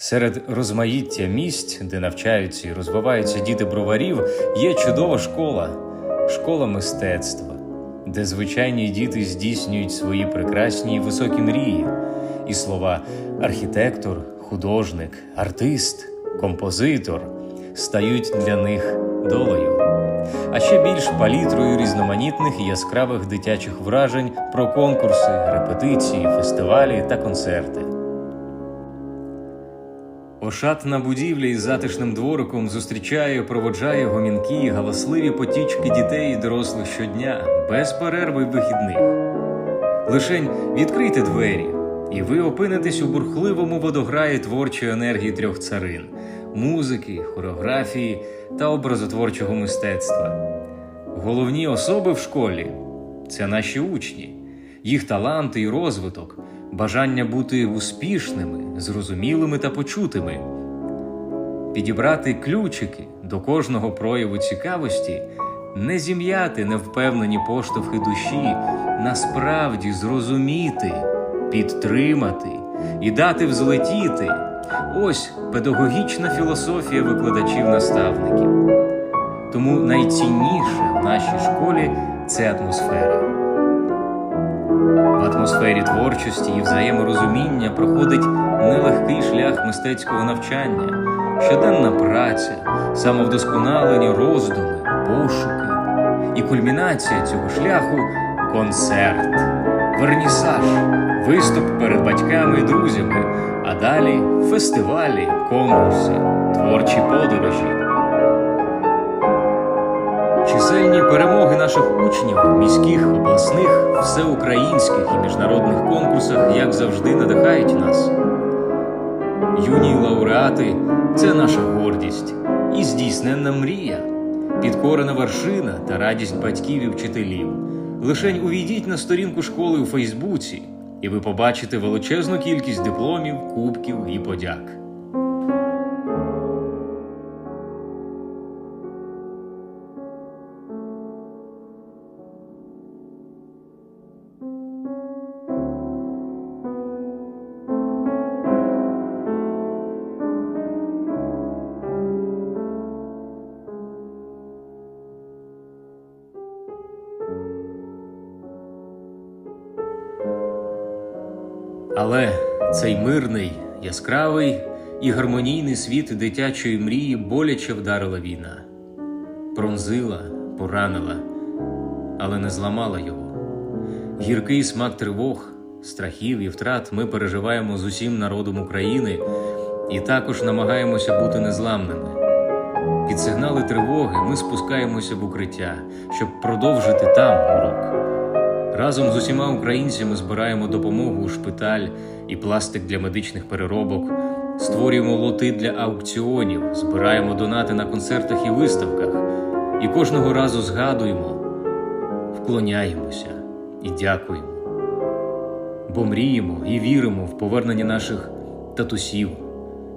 Серед розмаїття місць, де навчаються і розвиваються діти броварів, є чудова школа школа мистецтва, де звичайні діти здійснюють свої прекрасні і високі мрії, і слова архітектор, художник, артист, композитор стають для них долею. А ще більш палітрою різноманітних і яскравих дитячих вражень про конкурси, репетиції, фестивалі та концерти. Ошатна будівля із затишним двориком зустрічає, проводжає гомінки галасливі потічки дітей і дорослих щодня, без перерви вихідних. Лишень відкрийте двері, і ви опинитесь у бурхливому водограї творчої енергії трьох царин музики, хореографії та образотворчого мистецтва. Головні особи в школі це наші учні, їх таланти і розвиток, бажання бути успішними, зрозумілими та почутими, підібрати ключики до кожного прояву цікавості, не зім'яти невпевнені поштовхи душі, насправді зрозуміти, підтримати і дати взлетіти. Ось педагогічна філософія викладачів-наставників. Тому найцінніше в нашій школі це атмосфера. В атмосфері творчості і взаєморозуміння проходить нелегкий шлях мистецького навчання, щоденна праця, самовдосконалення, роздуми, пошуки. І кульмінація цього шляху концерт, вернісаж, виступ перед батьками і друзями, а далі фестивалі, конкурси, творчі подорожі. Чисельні перемоги наших учнів міських, обласних, всеукраїнських і міжнародних конкурсах, як завжди, надихають нас. Юні лауреати це наша гордість і здійсненна мрія, підкорена вершина та радість батьків і вчителів. Лишень увійдіть на сторінку школи у Фейсбуці, і ви побачите величезну кількість дипломів, кубків і подяк. Але цей мирний, яскравий і гармонійний світ дитячої мрії боляче вдарила війна, пронзила, поранила, але не зламала його. Гіркий смак тривог, страхів і втрат ми переживаємо з усім народом України і також намагаємося бути незламними. Під сигнали тривоги ми спускаємося в укриття, щоб продовжити там урок. Разом з усіма українцями збираємо допомогу у шпиталь і пластик для медичних переробок, створюємо лоти для аукціонів, збираємо донати на концертах і виставках, і кожного разу згадуємо, вклоняємося і дякуємо. Бо мріємо і віримо в повернення наших татусів,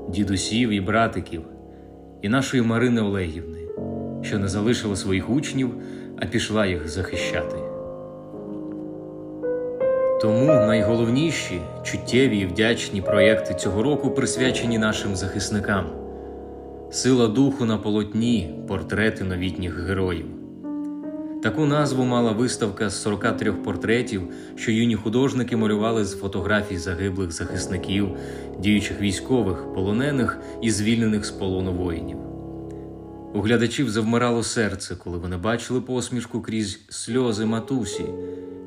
дідусів і братиків, і нашої Марини Олегівни, що не залишила своїх учнів, а пішла їх захищати. Тому найголовніші чуттєві і вдячні проєкти цього року присвячені нашим захисникам. Сила духу на полотні, портрети новітніх героїв. Таку назву мала виставка з 43 портретів, що юні художники малювали з фотографій загиблих захисників, діючих військових, полонених і звільнених з полону воїнів. У глядачів завмирало серце, коли вони бачили посмішку крізь сльози матусі,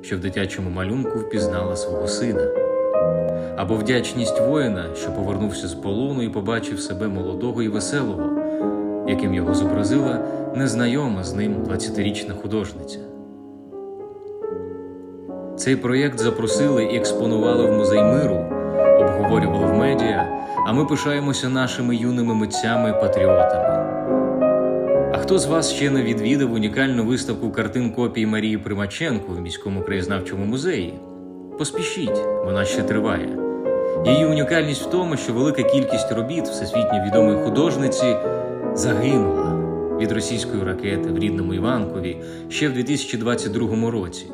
що в дитячому малюнку впізнала свого сина, або вдячність воїна, що повернувся з полону і побачив себе молодого і веселого, яким його зобразила незнайома з ним 20-річна художниця. Цей проєкт запросили і експонували в музей миру, обговорювали в медіа, а ми пишаємося нашими юними митцями-патріотами. А хто з вас ще не відвідав унікальну виставку картин копій Марії Примаченко в міському краєзнавчому музеї? Поспішіть, вона ще триває. Її унікальність в тому, що велика кількість робіт всесвітньо відомої художниці загинула від російської ракети в рідному Іванкові ще в 2022 році.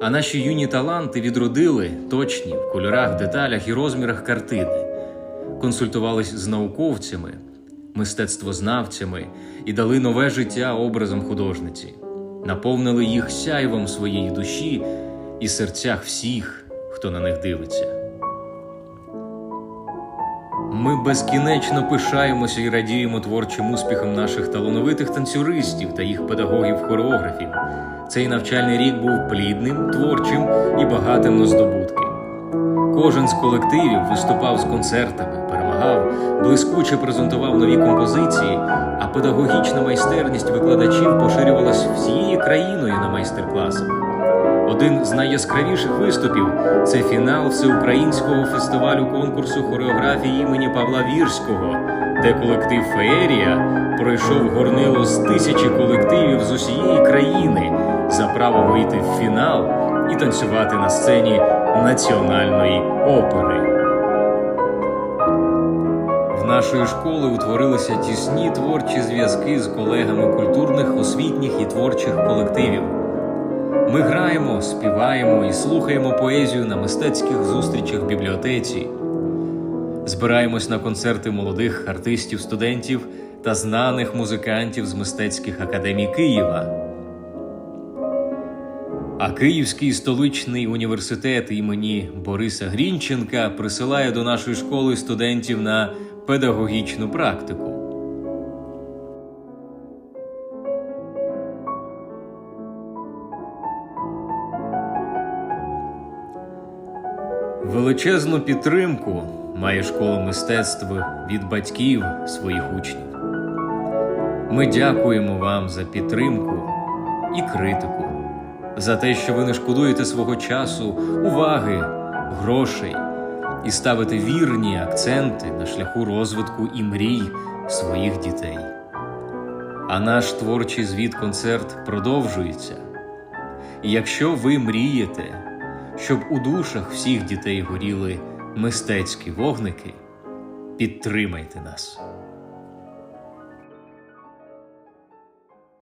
А наші юні таланти відродили точні в кольорах, деталях і розмірах картини. консультувались з науковцями, мистецтвознавцями і дали нове життя образом художниці, наповнили їх сяйвом своєї душі і серцях всіх, хто на них дивиться. Ми безкінечно пишаємося і радіємо творчим успіхам наших талановитих танцюристів та їх педагогів-хореографів. Цей навчальний рік був плідним, творчим і багатим на здобутки. Кожен з колективів виступав з концертами, блискуче презентував нові композиції, а педагогічна майстерність викладачів поширювалась всією країною на майстер-класах. Один з найяскравіших виступів це фінал всеукраїнського фестивалю конкурсу хореографії імені Павла Вірського, де колектив Феерія пройшов горнило з тисячі колективів з усієї країни за право вийти в фінал і танцювати на сцені національної опери. Нашої школи утворилися тісні творчі зв'язки з колегами культурних, освітніх і творчих колективів. Ми граємо, співаємо і слухаємо поезію на мистецьких зустрічах в бібліотеці. Збираємось на концерти молодих артистів, студентів та знаних музикантів з мистецьких академій Києва. А Київський столичний університет імені Бориса Грінченка присилає до нашої школи студентів на педагогічну практику. Величезну підтримку має школа мистецтв від батьків своїх учнів. Ми дякуємо вам за підтримку і критику, за те, що ви не шкодуєте свого часу, уваги, грошей і ставити вірні акценти на шляху розвитку і мрій своїх дітей. А наш творчий звіт концерт продовжується. І якщо ви мрієте, щоб у душах всіх дітей горіли мистецькі вогники, підтримайте нас.